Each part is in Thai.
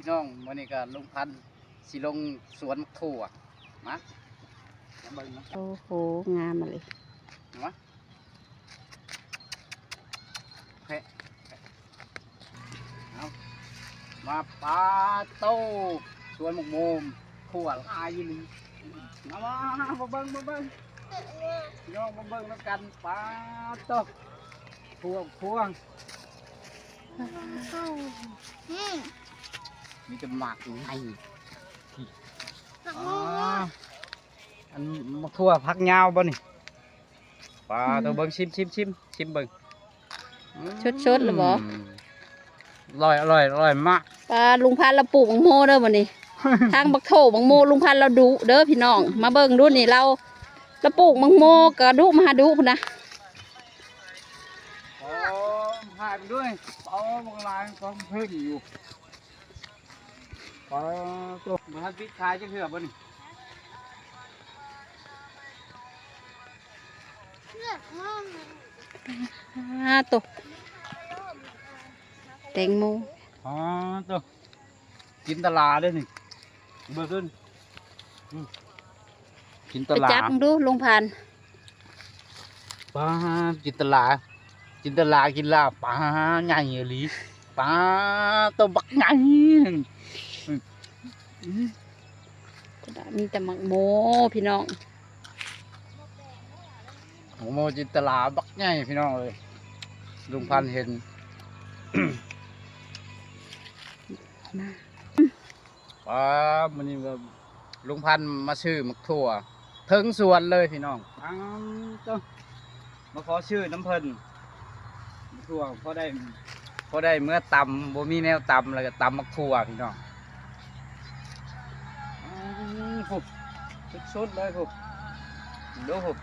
พี่น้องวันนี้ก็ลุงพันธุ์สิลงสวนถั่วมามาเบิ่งนะโอ้โห งามมาเลยมาโอเคเอามาปลาโต้สวนหมกโมมถั่วลายอยู่นี่มามามาเบิ่งมาเบิ่งพี่น้องมาเบิ่งแล้วกันปลาโต้พวงพวง อืม มีแต่หมากอยู่ไงผักอ๋บุ้องอันมะทั่วพักยาวบ่นี่ปลาตัวเบิ่งชิมชิมชิมชิมเบิ่งอืมชดๆหรือบ่อร่อยอร่อยอร่อยมากปลาลุงพันธุ์เราปลูกบังโมเด้อวันนี้ทางบักโถบังโมลุงพันธุ์เราดุเด้อพี่น้อง มาเบิ่งดูนี่เราเราปลูกบังโมกระดุมาหาดุพุ่นนะโอ้หายไปด้วยเอาบางลายของเพิ่งอยู่ ปลาตัวมาทันพิษคายจะเหือบ่นี่เลือดมากอ่าตกแตงโมอ๋อตัวกินตลาดด้วยนี่เบิ่งขึ้นอืมกินตไปลาจับดมึงดูลุงพันธุ์ปลาจินตลาจินตลากินลาบปลาใหญ่อีหลีปลาตัวบักใหญ่ มีแต่มักโมพี่น้องโอ้โมจินตลาบักใหญ่พี่น้องเลยลุงพันธุ์เห็นมาปลามันนี่ก็ลุงพันธุ์มาชื่อมักทั่วถึงสวนเลยพี่น้องปังตัวมาขอชื่อน้ำเพิ่นมักทั่วพอได้พอได้เมื่อตำบ่มีแนวตำแล้วก็ตำมักทั่วพี่น้อง อืมฟุบสุดๆเลยฟุบดูฟุบ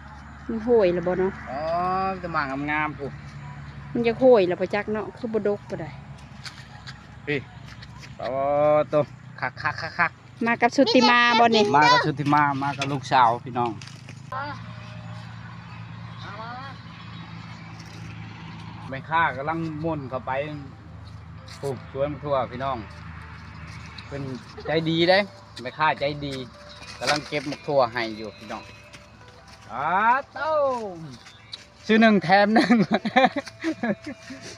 มันห่วยแล้วบ่เนาะอ๋อจะมางามๆฟุบมันจะห่วยแล้วประจักเนาะคือบดกปะได้พี่โอ้ตัวคักคักคักคักมากับสุติมาบ่นี่มากับชุติมามากับลูกสาวพี่น้องไม่ค่ากำลังม่วนเข้าไปปลูกสวนทั่วพี่น้อง เป็นใจดีได้ไม่ค่าใจดีกำลังเก็บมะทั่วให้อยู่พี่น้องอ้าเต้าชื่อหนึ่งแถมหนึ่ง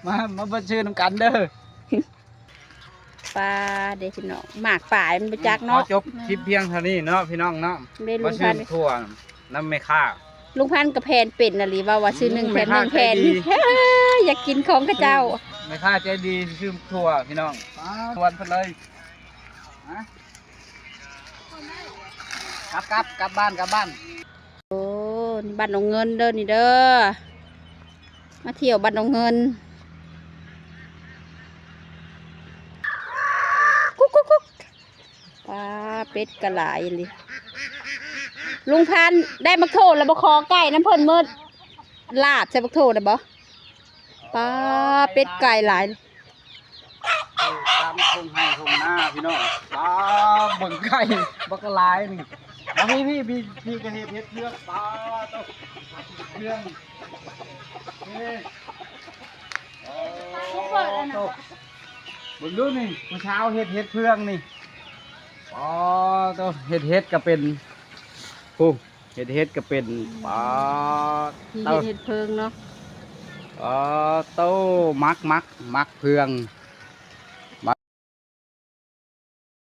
มามาเบิ่งชื่อน้ำกันเด้อปลาเด็กพี่น้องหมากป่ายมันประจักขอเนาะจบคลิปเพียงเท่านี้เนาะพี่น้องเนาะเด้ลุว่างชื่พัอนธุ์ทั่วน้ำไม่ค่า ลุงพันธุ์กับแพนเป็นน่ะหรือว่าว่าซื้อหนึ่งอืมแถมหนึ่งแม่แพค้านใจดีอยากกินของข้าเจ้า ไม่ค่าใจดีชื่อทั่วพี่น้องชวนไปเลยฮะ กลับกลับกลับบ้านกลับบ้าน โอ้นี่บ้านหนองเงินเด้อนี่เด้อ มาเที่ยวบ้านหนองเงินกุ๊กกุ๊กกุ๊กปลาเป็ดกระหลายเลยลุงพันได้มักโทษแล้วบคอไก่น้ำเพิ่นมืดลาบใช่มักโทษนะบ่ปลาเป็ดไก่หลาย ตามคงให้คงหน้าพี่น้องปลาเบิ่งไก่บักลายนี่แล้วพี่พี่พี่พี่กระเทียมเฮ็ดเลือกปลาต้องเครื่องนี่โอ้โตเบิ่งดูนี่เมื่อเช้าเฮ็ดเฮ็ดเพื่องนี่อ๋อโตเฮ็ดเฮ็ดก็เป็นโอ้เฮ็ดเฮ็ดก็เป็นปลาเต้าเห็ดเพิงเนาะเออเต้ามักมักมักเพื่อง